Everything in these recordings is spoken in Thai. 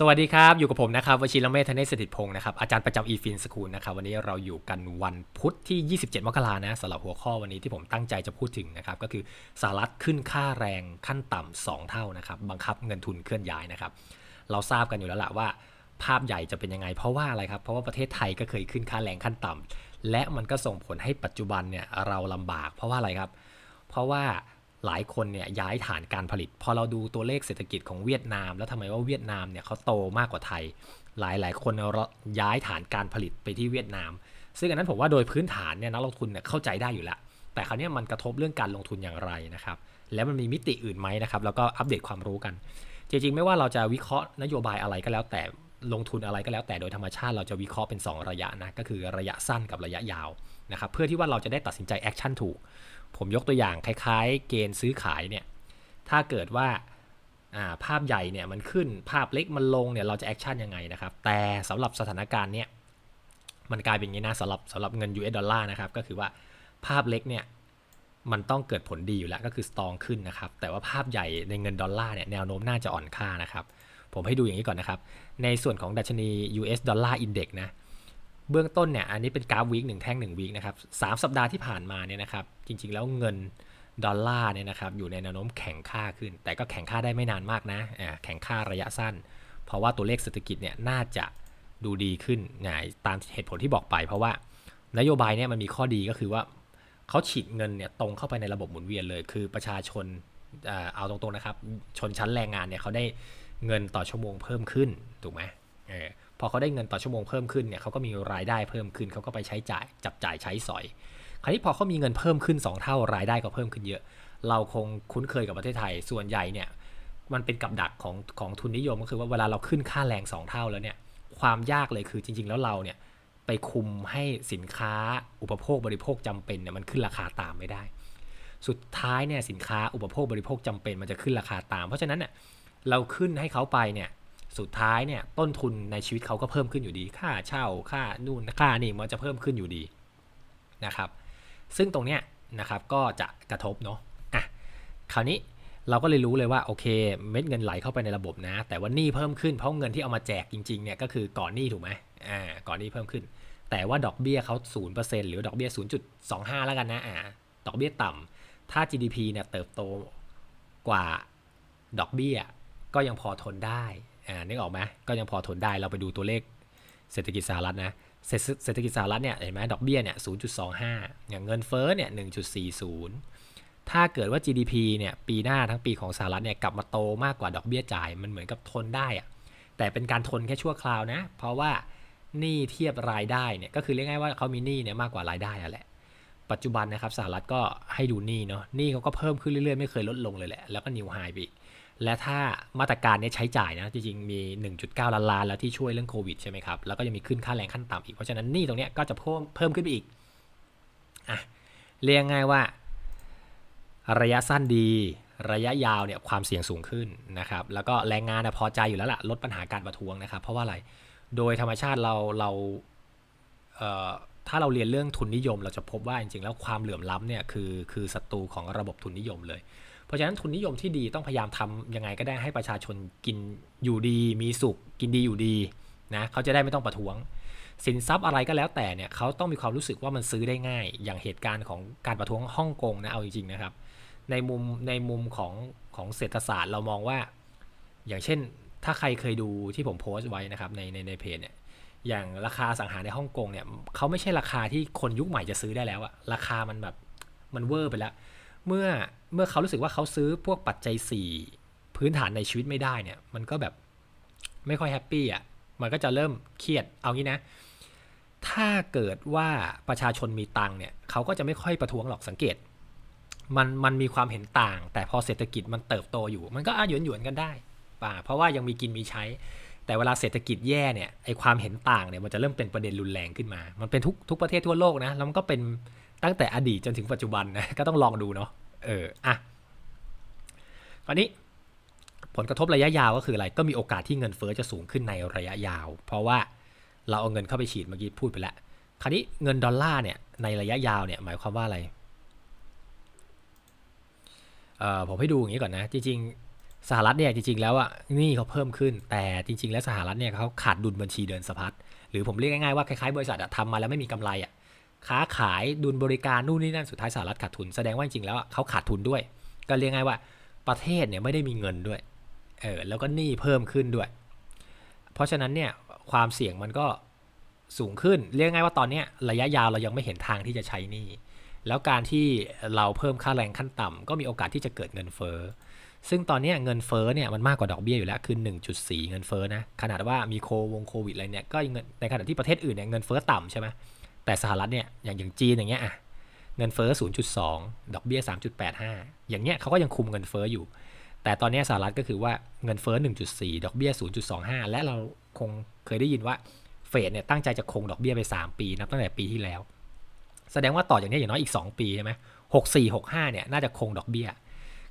สวัสดีครับ อยู่กับผมนะครับวชิรเมธธเนศสถิตพงศ์นะครับอาจารย์ประจำอีฟินสคูลนะครับวันนี้เราอยู่กันวันพุธที่ 27 มกรานะสำหรับหัวข้อวันนี้ที่ผมตั้งใจจะพูดถึงนะครับก็คือสหรัฐขึ้นค่าแรงขั้นต่ำ2เท่านะครับบังคับเงินทุนเคลื่อนย้ายนะครับเราทราบกันอยู่แล้วละว่า ภาพใหญ่จะเป็นยังไง เพราะว่าอะไรครับเพราะว่าประเทศไทยก็เคยขึ้นค่าแรงขั้นต่ำและมันก็ส่งผลให้ปัจจุบันเนี่ยเราลำบาก เพราะว่าอะไรครับ เพราะว่า หลายคนเนี่ยย้ายฐานการผลิต พอเราดูตัวเลขเศรษฐกิจของเวียดนาม แล้วทำไมว่าเวียดนามเนี่ยเขาโตมากกว่าไทย หลายหลายคนย้ายฐานการผลิตไปที่เวียดนาม ซึ่งอันนั้นผมว่าโดยพื้นฐานเนี่ยนักลงทุนเนี่ยเข้าใจได้อยู่แล้วแต่คราวนี้มันกระทบเรื่องการลงทุนอย่างไรนะครับแล้วมันมีมิติอื่นไหมนะครับแล้วก็อัปเดตความรู้กัน จริงๆ ไม่ว่าเราจะวิเคราะห์นโยบายอะไรก็แล้วแต่ ลงทุนอะไรก็แล้ว แต่โดยธรรมชาติเราจะวิเคราะห์เป็น 2 ระยะนะก็คือระยะสั้นกับระยะยาวนะครับเพื่อที่ว่าเราจะได้ตัดสินใจแอคชั่นถูก ผมยกตัวอย่างคล้ายๆ เกณฑ์ซื้อขายเนี่ยถ้าเกิดว่าภาพใหญ่เนี่ยมันขึ้นภาพเล็กมันลงเนี่ยเราจะแอคชั่นยังไงนะครับแต่สำหรับสถานการณ์เนี่ยมันกลายเป็นอย่างนี้นะสำหรับสำหรับเงิน US ดอลลาร์นะครับก็คือว่าภาพเล็กเนี่ยมันต้องเกิดผลดีอยู่แล้วก็คือสตองขึ้นนะครับแต่ว่าภาพใหญ่ในเงินดอลลาร์เนี่ยแนวโน้มน่าจะอ่อนค่านะครับ ผมให้ดูอย่างนี้ก่อนนะครับ ในส่วนของดัชนี US ดอลลาร์อินเด็กนะ เบื้องต้นเนี่ย อันนี้เป็นกราฟวีคหนึ่งแท่งหนึ่งวีคนะครับสามสัปดาห์ที่ผ่านมาเนี่ยนะครับ จริงๆ แล้วเงินดอลลาร์เนี่ยนะครับ อยู่ในแนวโน้มแข็งค่าขึ้น แต่ก็แข็งค่าได้ไม่นานมากนะ แข็งค่าระยะสั้น เพราะว่าตัวเลขเศรษฐกิจเนี่ยน่าจะดูดีขึ้นนะตามเหตุผลที่บอกไป เพราะว่านโยบายเนี่ยมันมีข้อดีก็คือว่าเขาฉีดเงินเนี่ยตรงเข้าไปในระบบหมุนเวียนเลย คือประชาชนเอาตรงๆนะครับ ชนชั้นแรงงานเนี่ยเขาได้ เงินต่อชั่วโมงเพิ่มขึ้นถูกไหมอพอเขาได้เงินต่อชั่วโมงเพิ่มขึ้นเนี่ยเขาก็มีรายได้เพิ่มขึ้นเขาก็ไปใช้จ่ายจับจ่ายใช้สอย คราวนี้พอเขามีเงินเพิ่มขึ้น 2 เท่ารายได้ก็เพิ่มขึ้นเยอะ เราคงคุ้นเคยกับประเทศไทยส่วนใหญ่เนี่ยมันเป็นกับดักของของทุนนิยมก็คือว่าเวลาเราขึ้นค่าแรง 2 เท่าแล้วเนี่ยความยากเลยคือจริง ๆ แล้วเราเนี่ยไปคุมให้สินค้าอุปโภคบริโภคจำเป็นเนี่ยมันขึ้นราคาตามไม่ได้ สุดท้ายเนี่ยสินค้าอุปโภคบริโภคจำเป็นมันจะขึ้นราคาตาม เพราะฉะนั้นเนี่ย เราขึ้นให้เขาไปเนี่ยสุดท้ายเนี่ยต้นทุนในชีวิตเขาก็เพิ่มขึ้นอยู่ดี ค่าเช่าค่านู่นค่านี่มันจะเพิ่มขึ้นอยู่ดีนะครับ ซึ่งตรงเนี้ยนะครับก็จะกระทบเนาะอะคราวนี้เราก็เลยรู้เลยว่าโอเคเม็ดเงินไหลเข้าไปในระบบนะ แต่ว่านี่เพิ่มขึ้นเพราะเงินที่เอามาแจกจริงๆเนี่ยก็คือก่อนหนี้ถูกไหมอ่าก่อนหนี้เพิ่มขึ้น แต่ว่าดอกเบี้ยเขา0%หรือดอกเบี้ย 0.25 แล้วกันนะอ่าดอกเบี้ยต่ำถ้า GDP เนี่ยเติบโตกว่าดอกเบี้ย ก็ยังพอทนได้อ่านึกออกไหมก็ยังพอทนได้เราไปดูตัวเลขเศรษฐกิจสหรัฐนะเศรษฐกิจสหรัฐเนี่ยเห็นไหมดอกเบี้ยเนี่ย0.25อย่างเงินเฟ้อเนี่ย1.40 ถ้าเกิดว่า GDP เนี่ยปีหน้าทั้งปีของสหรัฐเนี่ยกลับมาโตมากกว่าดอกเบี้ยจ่ายมันเหมือนกับทนได้อะแต่เป็นการทนแค่ชั่วคราวนะ เพราะว่าหนี้เทียบรายได้เนี่ยก็คือเรียกง่ายว่าเขามีหนี้เนี่ยมากกว่ารายได้อะแหละ ปัจจุบันนะครับสหรัฐก็ให้ดูหนี้เนาะหนี้เขาก็เพิ่มขึ้นเรื่อยๆ ไม่เคยลดลงเลยแหละแล้วก็นิวไฮไปอีก และถ้ามาตรการนี้ใช้จ่ายนะ จริงๆ มี 1.9 ล้านล้านแล้วที่ช่วยเรื่องโควิดใช่ไหมครับ แล้วก็ยังมีขึ้นค่าแรงขั้นต่ำอีก เพราะฉะนั้นนี่ตรงนี้ก็จะเพิ่มเพิ่มขึ้นไปอีก อะ เรียกง่ายว่า ระยะสั้นดี ระยะยาวเนี่ยความเสี่ยงสูงขึ้นนะครับ แล้วก็แรงงานพอใจอยู่แล้วล่ะ ลดปัญหาการประท้วงนะครับ เพราะว่าอะไร โดยธรรมชาติเราเราเอ่อถ้าเราเรียนเรื่องทุนนิยม เราจะพบว่าจริงๆ แล้วความเหลื่อมล้ำเนี่ยคือคือศัตรูของระบบทุนนิยมเลย เพราะฉะนั้นทุนนิยมที่ดีต้องพยายามทำยังไงก็ได้ให้ประชาชนกินอยู่ดี มีสุข กินดีอยู่ดีนะเขาจะได้ไม่ต้องประท้วง สินทรัพย์อะไรก็แล้วแต่เนี่ยเขาต้องมีความรู้สึกว่ามันซื้อได้ง่าย อย่างเหตุการณ์ของการประท้วงฮ่องกงนะเอาจริงๆนะครับ ในมุมในมุมของของเศรษฐศาสตร์เรามองว่า อย่างเช่นถ้าใครเคยดูที่ผมโพสต์ไว้นะครับในในในเพจเนี่ยอย่างราคาสังหารในฮ่องกงเนี่ยเขาไม่ใช่ราคาที่คนยุคใหม่จะซื้อได้แล้วอะราคามันแบบมันเวอร์ไปแล้ว เมื่อเมื่อเขารู้สึกว่าเขาซื้อพวกปัจจัย 4 พื้นฐานในชีวิตไม่ได้เนี่ย มันก็แบบไม่ค่อยแฮปปี้อะ มันก็จะเริ่มเครียด เอางี้นะ ถ้าเกิดว่าประชาชนมีตังเนี่ย เขาก็จะไม่ค่อยประท้วงหรอกสังเกต มันมันมีความเห็นต่าง แต่พอเศรษฐกิจมันเติบโตอยู่ มันก็อาหยวนหยวนกันได้ป่าเพราะว่ายังมีกินมีใช้ แต่เวลาเศรษฐกิจแย่เนี่ย ไอความเห็นต่างเนี่ย มันจะเริ่มเป็นประเด็นรุนแรงขึ้นมา มันเป็นทุกทุกประเทศทั่วโลกนะ แล้วมันก็เป็น ตั้งแต่อดีตจนถึงปัจจุบันนะก็ต้องลองดูเนาะเอออะคราวนี้ผลกระทบระยะยาวก็คืออะไรก็มีโอกาสที่เงินเฟอ้อจะสูงขึ้นในระยะยาว เพราะว่าเราเอาเงินเข้าไปฉีดเมื่อกี้พูดไปแล้วคราวนี้เงินดอลลาร์เนี่ยในระยะยาวเนี่ยหมายความว่าอะไรเอ่อผมให้ดูอย่างนี้ก่อนนะ จริงๆสหรัฐเนี่ยจริงๆแล้วอะนี่เขาเพิ่มขึ้น แต่จริง ๆ แล้วสหรัฐเนี่ยเขาขาดดุลบัญชีเดินสะพัดหรือผมเรียกง่ายๆว่าคล้ายๆบริษัทอะทำมาแล้วไม่มีกำไรอะ ค้าขายดุลบริการนู่นนี่นั่นสุดท้ายสหรัฐขาดทุน แสดงว่าจริงๆแล้วเขาขาดทุนด้วย ก็เรียกง่ายว่าประเทศเนี่ยไม่ได้มีเงินด้วยเออแล้วก็หนี้เพิ่มขึ้นด้วย เพราะฉะนั้นเนี่ยความเสี่ยงมันก็สูงขึ้น เรียกง่ายว่าตอนเนี้ยระยะยาวเรายังไม่เห็นทางที่จะใช้หนี้แล้วการที่เราเพิ่มค่าแรงขั้นต่ำก็มีโอกาสที่จะเกิดเงินเฟ้อซึ่งตอนเนี้ยเงินเฟ้อเนี่ยมันมากกว่าดอกเบี้ยอยู่แล้วคือ 1.4 เงินเฟ้อนะขนาดว่ามีโควงโควิดอะไรเนี่ยก็เงินในขณะที่ประเทศอื่นเนี่ยเงินเฟ้อต่ำใช่ไหม แต่สหรัฐเนี่ยอย่างอย่างจีนอย่างเงี้ยอะเงินเฟ้อ 0.2 ดอกเบี้ย 3.85 อย่างเงี้ยเขาก็ยังคุมเงินเฟ้ออยู่ แต่ตอนนี้สหรัฐก็คือว่าเงินเฟ้อ 1.4 ดอกเบี้ย 0.25 และเราคงเคยได้ยินว่าเฟดเนี่ยตั้งใจจะคงดอกเบี้ยไป 3 ปีนับตั้งแต่ปีที่แล้ว แสดงว่าต่อจากนี้อย่างน้อยอีก 2 ปีใช่ไหม64 65 เนี่ยน่าจะคงดอกเบี้ย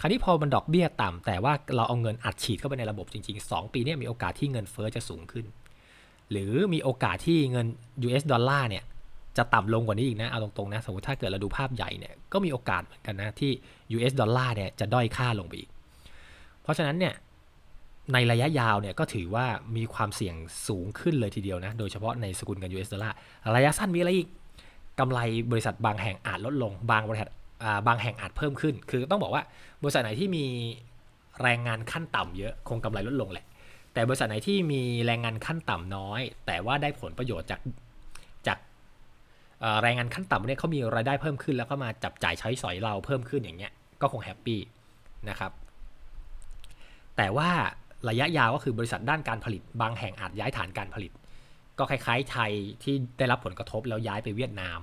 คราวนี้พอมันดอกเบี้ยต่ำแต่ว่าเราเอาเงินอัดฉีดเข้าไปในระบบจริง ๆ 2 ปีเนี้มีโอกาสที่เงินเฟ้อจะสูงขึ้น หรือมีโอกาสที่เงิน US ดอลลาร์เนี่ย จะต่ำลงกว่านี้อีกนะ เอาตรงๆนะ สมมติถ้าเกิดเราดูภาพใหญ่เนี่ย ก็มีโอกาสเหมือนกันนะที่ US ดอลลาร์เนี่ยจะด้อยค่าลงไปอีก เพราะฉะนั้นเนี่ยในระยะยาวเนี่ยก็ถือว่ามีความเสี่ยงสูงขึ้นเลยทีเดียวนะ โดยเฉพาะในสกุลเงิน US ดอลลาร์ ระยะสั้นมีอะไรอีกกำไรบริษัทบางแห่งอาจลดลง บางบริษัทบางแห่งอาจเพิ่มขึ้น คือต้องบอกว่าบริษัทไหนที่มีแรงงานขั้นต่ำเยอะคงกำไรลดลงแหละ แต่บริษัทไหนที่มีแรงงานขั้นต่ำน้อย แต่ว่าได้ผลประโยชน์จาก แรงงานขั้นต่ำเนี่ยเขามีรายได้เพิ่มขึ้นแล้วก็มาจับจ่ายใช้สอยเราเพิ่มขึ้นอย่างเงี้ยก็คงแฮปปี้นะครับแต่ว่าระยะยาวก็คือบริษัทด้านการผลิต บางแห่งอาจย้ายฐานการผลิต ก็คล้ายๆไทยที่ได้รับผลกระทบแล้วย้ายไปเวียดนาม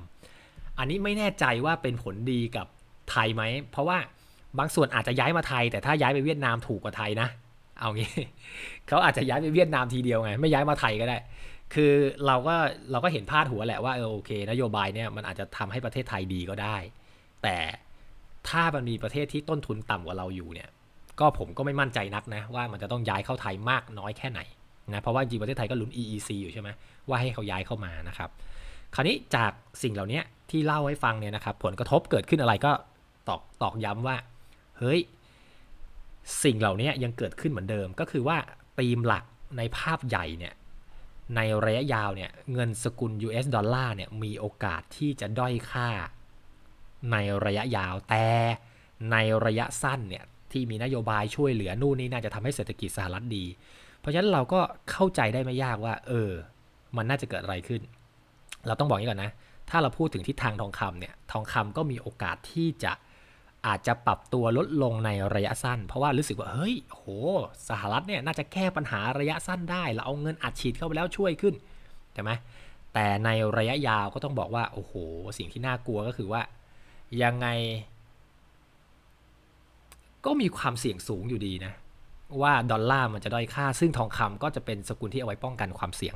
อันนี้ไม่แน่ใจว่าเป็นผลดีกับไทยไหม เพราะว่าบางส่วนอาจจะย้ายมาไทย แต่ถ้าย้ายไปเวียดนามถูกกว่าไทยนะ เอางี้เขาอาจจะย้ายไปเวียดนามทีเดียวไง ไม่ย้ายมาไทยก็ได้ คือเราก็เราก็เห็นพาดหัวแหละว่าเออโอเค นโยบายเนี่ยมันอาจจะทำให้ประเทศไทยดีก็ได้ แต่ถ้ามันมีประเทศที่ต้นทุนต่ำกว่าเราอยู่เนี่ย ก็ผมก็ไม่มั่นใจนักนะ ว่ามันจะต้องย้ายเข้าไทยมากน้อยแค่ไหนนะเพราะว่าจริงประเทศไทยก็ลุ้น EEC อยู่ใช่ไหมว่าให้เขาย้ายเข้ามานะครับ คราวนี้จากสิ่งเหล่านี้ที่เล่าให้ฟังเนี่ยนะครับ ผลกระทบเกิดขึ้นอะไรก็ตอกตอกย้ำว่า เฮ้ย สิ่งเหล่านี้ยังเกิดขึ้นเหมือนเดิมก็คือว่าธีมหลักในภาพใหญ่เนี่ย ในระยะยาวเนี่ยเงินสกุล US ดอลลาร์เนี่ยมีโอกาสที่จะด้อยค่า ในระยะยาวแต่ในระยะสั้นเนี่ยที่มีนโยบายช่วยเหลือนู่นนี่น่าจะทำให้เศรษฐกิจสหรัฐดี เพราะฉะนั้นเราก็เข้าใจได้ไม่ยากว่า เออ มันน่าจะเกิดอะไรขึ้น เราต้องบอกอย่างนี้ก่อนนะ ถ้าเราพูดถึงทิศทางทองคำเนี่ยทองคำก็มีโอกาสที่จะ อาจจะปรับตัวลดลงในระยะสั้น เพราะว่ารู้สึกว่าเฮ้ยโหสหรัฐเนี่ยน่าจะแก้ปัญหาระยะสั้นได้เราเอาเงินอัดฉีดเข้าไปแล้วช่วยขึ้นใช่ไหมแต่ในระยะยาวก็ต้องบอกว่าโอ้โหสิ่งที่น่ากลัวก็คือว่ายังไง ก็มีความเสี่ยงสูงอยู่ดีนะว่าดอลลาร์มันจะด้อยค่า ซึ่งทองคำก็จะเป็นสกุลที่เอาไว้ป้องกันความเสี่ยง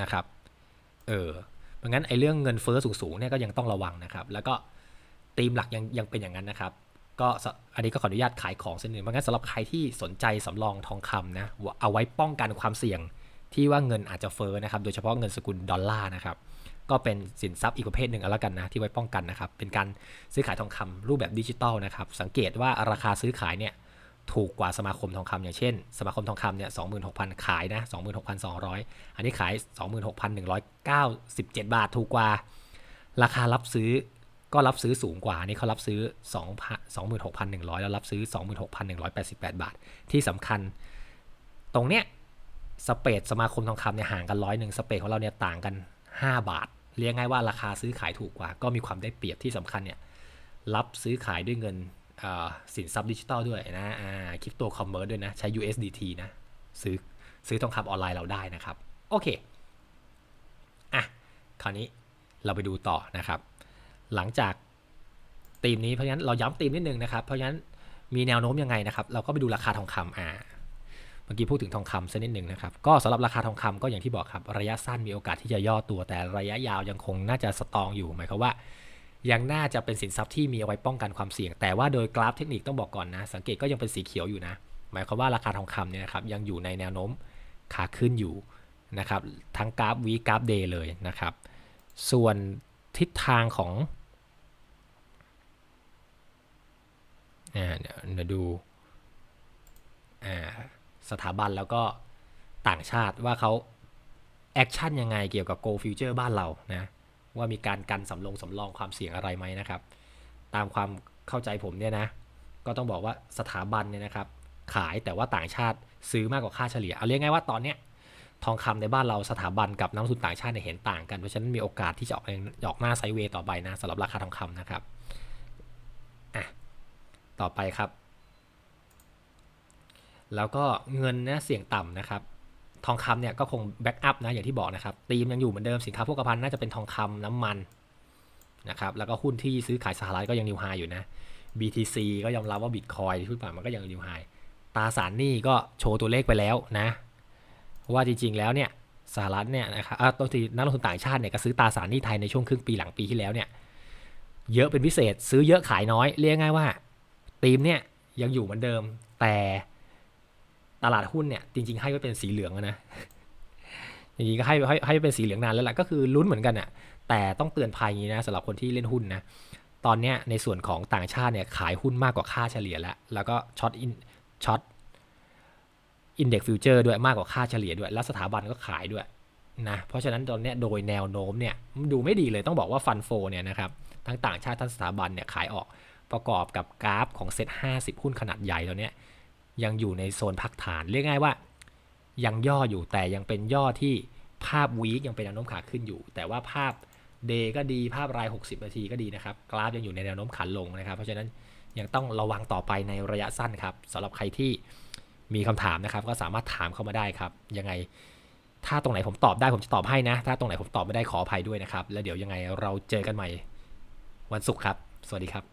นะครับ เออเพราะงั้นไอ้เรื่องเงินเฟ้อสูงๆเนี่ยก็ยังต้องระวังนะครับ แล้วก็ ธีมหลักยังยังเป็นอย่างนั้นนะครับ ก็อันนี้ก็ขออนุญาตขายของสักนิดเพราะงั้นสำหรับใครที่สนใจสำรองทองคำนะเอาไว้ป้องกันความเสี่ยงที่ว่าเงินอาจจะเฟ้อนะครับ โดยเฉพาะเงินสกุลดอลลาร์นะครับ ก็เป็นสินทรัพย์อีกประเภทหนึ่งแล้วกันนะที่ไว้ป้องกันนะครับ เป็นการซื้อขายทองคำรูปแบบดิจิตอลนะครับ สังเกตว่าราคาซื้อขายเนี่ยถูกกว่าสมาคมทองคำอย่างเช่น สมาคมทองคำเนี่ยสองหมื่นหกพันขายนะสองหมื่นหกพันสองร้อยอันนี้ขายสองหมื่นหกพันหนึ่งร้อยเก้าสิบเจ็ดบาทถูกกว่า ราคารับซื้อ ก็รับซื้อสูงกว่านี่เขารับซื้อ2 26,100 แล้วรับซื้อ 26,188 บาท ที่สำคัญตรงเนี้ยสเปดสมาคมทองคำเนี่ยห่างกันร้อยหนึ่งสเปดของเราเนี่ยต่างกัน 5 บาท เรียกง่ายว่าราคาซื้อขายถูกกว่า ก็มีความได้เปรียบที่สำคัญเนี่ยรับซื้อขายด้วยเงินสินทรัพย์ดิจิตอลด้วยนะคริปโตคอมเมอร์ด้วยนะ ใช้ USDT นะ ซื้อซื้อทองคำออนไลน์เราได้นะครับ โอเค อะ คราวนี้เราไปดูต่อนะครับ หลังจากธีมนี้เพราะฉะนั้นเราย้ำธีมนิดนึงนะครับเพราะฉะนั้นมีแนวโน้มยังไงนะครับ เราก็ไปดูราคาทองคำอ่าเมื่อกี้พูดถึงทองคำสักนิดหนึ่งนะครับ ก็สำหรับราคาทองคำก็อย่างที่บอกครับ ระยะสั้นมีโอกาสที่จะย่อตัว แต่ระยะยาวยังคงน่าจะสตองอยู่หมายความว่า ยังน่าจะเป็นสินทรัพย์ที่มีเอาไว้ป้องกันความเสี่ยง แต่ว่าโดยกราฟเทคนิคต้องบอกก่อนนะ สังเกตก็ยังเป็นสีเขียวอยู่นะ หมายความว่าราคาทองคำเนี่ยนะครับยังอยู่ในแนวโน้มขาขึ้นอยู่นะครับ ทั้งกราฟวีกราฟเดย์เลยนะครับ ส่วนทิศทางของ เดี๋ยวดูอ่าสถาบันแล้วก็ต่างชาติว่าเขาแอคชั่นยังไงเกี่ยวกับ Go Future บ้านเรานะว่ามีการกันสำรองสำรองความเสี่ยงอะไรไหมนะครับ ตามความเข้าใจผมเนี่ยนะก็ต้องบอกว่าสถาบันเนี่ยนะครับ ขายแต่ว่าต่างชาติซื้อมากกว่าค่าเฉลี่ยเอาเรียกง่ายว่าตอนเนี้ยทองคำในบ้านเราสถาบันกับนักลงทุนต่างชาติเนี่ยเห็นต่างกันเพราะฉะนั้นมีโอกาสที่จะออกออกหน้าไซด์เวย์ต่อไปนะสำหรับราคาทองคำนะครับ ต่อไปครับ แล้วก็เงินเนี่ยเสี่ยงต่ำนะครับ ทองคำเนี่ยก็คงแบ็กอัพนะอย่างที่บอกนะครับตีมยังอยู่เหมือนเดิมสินค้าโภคภัณฑ์น่าจะเป็นทองคำน้ำมันนะครับแล้วก็หุ้นที่ซื้อขายสหรัฐก็ยังนิวไฮอยู่นะ BTC ก็ยอมรับว่าบิตคอยที่พูดไปมันก็ยังนิวไฮตาสารหนี้ก็โชว์ตัวเลขไปแล้วนะ ว่าจริงๆ แล้วเนี่ยสหรัฐเนี่ยนะครับตัวที่นักลงทุนต่างชาติเนี่ยก็ซื้อตาสารหนี้ไทยในช่วงครึ่งปีหลังปีที่แล้วเนี่ยเยอะเป็นพิเศษซื้อเยอะขายน้อยเรียกง่ายว่า ตีมเนี่ยยังอยู่เหมือนเดิม แต่ตลาดหุ้นเนี่ยจริงๆให้ไว้เป็นสีเหลืองนะจริงๆก็ให้ให้ให้เป็นสีเหลืองนานแล้วแหละก็คือลุ้นเหมือนกันอะแต่ต้องเตือนภัยอย่างนี้นะสำหรับคนที่เล่นหุ้นนะตอนเนี้ยในส่วนของต่างชาติเนี่ยขายหุ้นมากกว่าค่าเฉลี่ยแล้ว แล้วก็ช็อตอินช็อตอินเด็กซ์ฟิวเจอร์ด้วยมากกว่าค่าเฉลี่ยด้วย แล้วสถาบันก็ขายด้วยนะเพราะฉะนั้นตอนเนี้ยโดยแนวโน้มเนี่ยดูไม่ดีเลยต้องบอกว่าฟันโฟเนี่ยนะครับทั้งต่างชาติทั้งสถาบันเนี่ยขายออก ประกอบกับกราฟของเซ็ต50 หุ้นขนาดใหญ่ตัวเนี้ยยังอยู่ในโซนพักฐานเรียกง่ายว่า ยังย่ออยู่แต่ยังเป็นย่อที่ภาพวีคยังเป็นแนวโน้มขาขึ้นอยู่ แต่ว่าภาพเดย์ก็ดีภาพราย 60 นาทีก็ดีนะครับ กราฟยังอยู่ในแนวโน้มขาลงนะครับ เพราะฉะนั้นยังต้องระวังต่อไปในระยะสั้นครับสำหรับใครที่มีคำถามนะครับ ก็สามารถถามเข้ามาได้ครับ ยังไง ถ้าตรงไหนผมตอบได้ผมจะตอบให้นะ ถ้าตรงไหนผมตอบไม่ได้ขออภัยด้วยนะครับ แล้วเดี๋ยวยังไงเราเจอกันใหม่วันศุกร์ครับ สวัสดีครับ